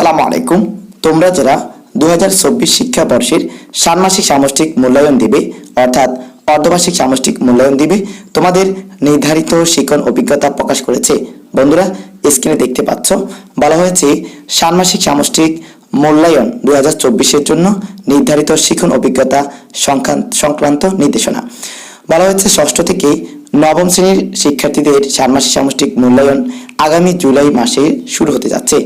আসসালামু আলাইকুম। তোমরা যারা দুহাজার চব্বিশ শিক্ষাবর্ষের ষান্মাসিক সামষ্টিক মূল্যায়ন দিবে, অর্থাৎ অর্ধবার্ষিক সামষ্টিক মূল্যায়ন দিবে, তোমাদের নির্ধারিত শিক্ষণ অভিজ্ঞতা প্রকাশ করেছে। বন্ধুরা স্ক্রিনে দেখতে পাচ্ছ, বলা হয়েছে ষান্মাসিক সামষ্টিক মূল্যায়ন দু হাজার চব্বিশের জন্য নির্ধারিত শিক্ষণ অভিজ্ঞতা সংক্রান্ত নির্দেশনা। বলা হয়েছে ষষ্ঠ থেকে নবম শ্রেণির শিক্ষার্থীদের ষান্মাসিক সামষ্টিক মূল্যায়ন আগামী জুলাই মাসে শুরু হতে যাচ্ছে।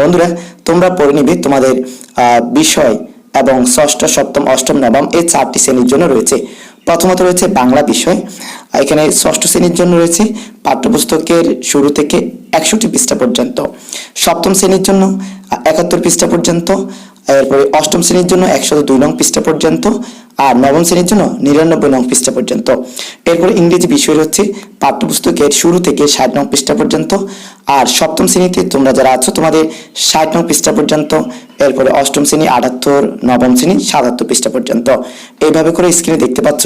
বন্ধুরা, তোমরা পড়ে নিবে তোমাদের বিষয় এবং ষষ্ঠ, সপ্তম, অষ্টম, নবম এই চারটি শ্রেণির জন্য রয়েছে। প্রথমত রয়েছে বাংলা বিষয় এখানে ষষ্ঠ শ্রেণির জন্য রয়েছে পাঠ্যপুস্তকের শুরু থেকে একষট্টি পৃষ্ঠা পর্যন্ত, সপ্তম শ্রেণির জন্য একাত্তর পৃষ্ঠা পর্যন্ত, এরপরে অষ্টম শ্রেণির জন্য একশত দুই নং পৃষ্ঠা পর্যন্ত আর নবম শ্রেণির জন্য নিরানব্বই নং পৃষ্ঠা পর্যন্ত। এরপরে ইংরেজি বিষয় হচ্ছে পাঠ্যপুস্তকের শুরু থেকে ষাট নং পৃষ্ঠা পর্যন্ত। আর সপ্তম শ্রেণীতে তোমরা যারা আছো, তোমাদের ষাট নং পৃষ্ঠা পর্যন্ত। এরপরে অষ্টম শ্রেণি, আটাত্তর, নবম শ্রেণি, সাতাত্তর পৃষ্ঠা পর্যন্ত। এইভাবে করে স্ক্রিনে দেখতে পাচ্ছ,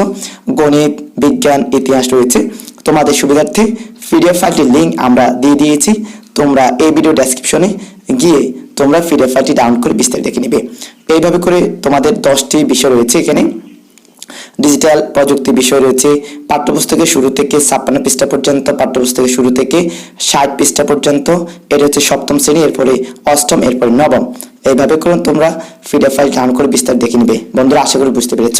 গণিত, বিজ্ঞান, ইতিহাস রয়েছে। তোমাদের সুবিধার্থে পিডিএফ ফাইলটির লিঙ্ক আমরা দিয়ে দিয়েছি। তোমরা এই ভিডিও ডেসক্রিপশনে গিয়ে তোমরা পিডিএফ ফাইলটি ডাউনলোড করে বিস্তারিত দেখে নিবে। এইভাবে করে তোমাদের দশটি বিষয় রয়েছে এখানে। ডিজিটাল প্রযুক্তি বিষয় রয়েছে। পাঠ্যপুস্তকের শুরু থেকে ছাপ্পান্ন পৃষ্ঠা পর্যন্ত, পাঠ্যপুস্তকের শুরু থেকে ষাট পৃষ্ঠা পর্যন্ত। এটা হচ্ছে সপ্তম শ্রেণি, এরপরে অষ্টম, এরপরে নবম। এইভাবে করে তোমরা পিডিএফ ফাইল ডাউনলোড করে বিস্তার দেখে নিবে। বন্ধুরা, আশা করি বুঝতে পেরেছ।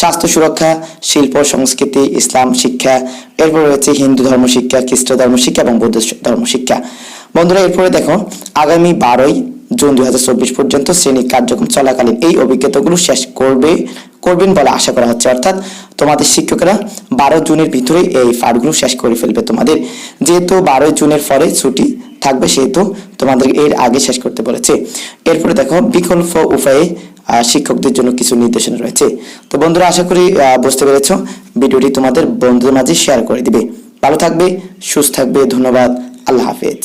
স্বাস্থ্য সুরক্ষা, শিল্প, সংস্কৃতি, ইসলাম, শিক্ষা, এরপর রয়েছে হিন্দু ধর্ম শিক্ষা, খ্রিস্ট ধর্ম শিক্ষা এবং বৌদ্ধ ধর্ম শিক্ষা। বন্ধুরা, এরপরে দেখো, আগামী বারোই জুন দুই হাজার চব্বিশ পর্যন্ত শ্রেণি কার্যক্রম চলাকালীন এই অভিজ্ঞতাগুলো শেষ করবে করবেন বলে আশা করা হচ্ছে। অর্থাৎ তোমাদের শিক্ষকেরা বারো জুনের ভিতরে এই পাঠগুলো শেষ করে ফেলবে তোমাদের। যেহেতু বারোই জুনের পরে ছুটি থাকবে, সেহেতু তোমাদের এর আগে শেষ করতে বলেছে। এরপরে দেখো, বিকল্প উপায়ে শিক্ষকদের জন্য কিছু নির্দেশনা রয়েছে। তো বন্ধুরা, আশা করি বুঝতে পেরেছ। ভিডিওটি তোমাদের বন্ধুদের মাঝে শেয়ার করে দিবে। ভালো থাকবে, সুস্থ থাকবে, ধন্যবাদ, আল্লাহ হাফেজ।